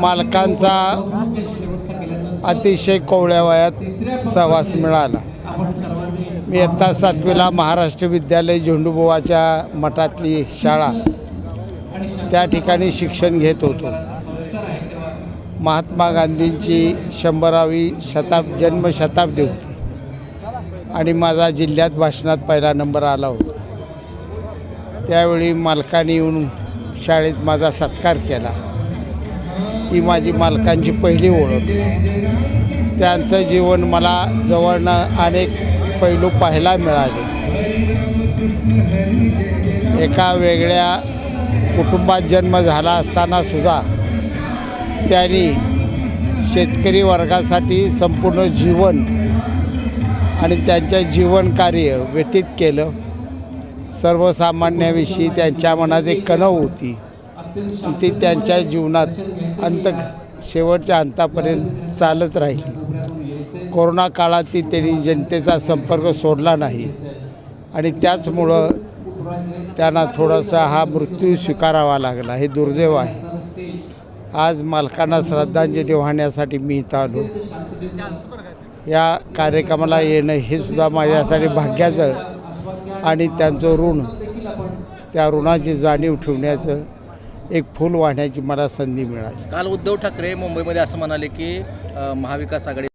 मालकांचा अतिशय कोवळ्या वयात सहवास मिळाला. मी इयत्ता सातवीला महाराष्ट्र विद्यालय झेंडूबुवाच्या मठातली शाळा त्या ठिकाणी शिक्षण घेत होतो. महात्मा गांधींची शंभरावी शताब जन्मशताब्दी होती आणि माझा जिल्ह्यात भाषणात पहिला नंबर आला होता. त्यावेळी मालकाने येऊन शाळेत माझा सत्कार केला. ही माझी मालकांची पहिली ओळख. त्यांचं जीवन मला जवळनं अनेक पैलू पाहायला मिळाले. एका वेगळ्या कुटुंबात जन्म झाला असताना सुद्धा त्यांनी शेतकरी वर्गासाठी संपूर्ण जीवन आणि त्यांच्या जीवन कार्य व्यतीत केलं. सर्वसामान्याविषयी त्यांच्या मनात एक कणव होती. ती त्यांच्या जीवनात अंत शेवटच्या अंतापर्यंत चालत राहिली. कोरोना काळात ती त्यांनी जनतेचा संपर्क सोडला नाही आणि त्याचमुळं त्यांना थोडासा हा मृत्यू स्वीकारावा लागला. हे दुर्दैव आहे. आज मालकांना श्रद्धांजली वाहण्यासाठी मी इथं आलो. या कार्यक्रमाला येणं हे सुद्धा माझ्यासाठी भाग्याचं आणि त्यांचं ऋण त्या ऋणाची जाणीव ठेवण्याचं एक फूल वाहण्याची मला संधी मिळाली. काल उद्धव ठाकरे मुंबईमध्ये असं म्हणाले की महाविकास आघाडी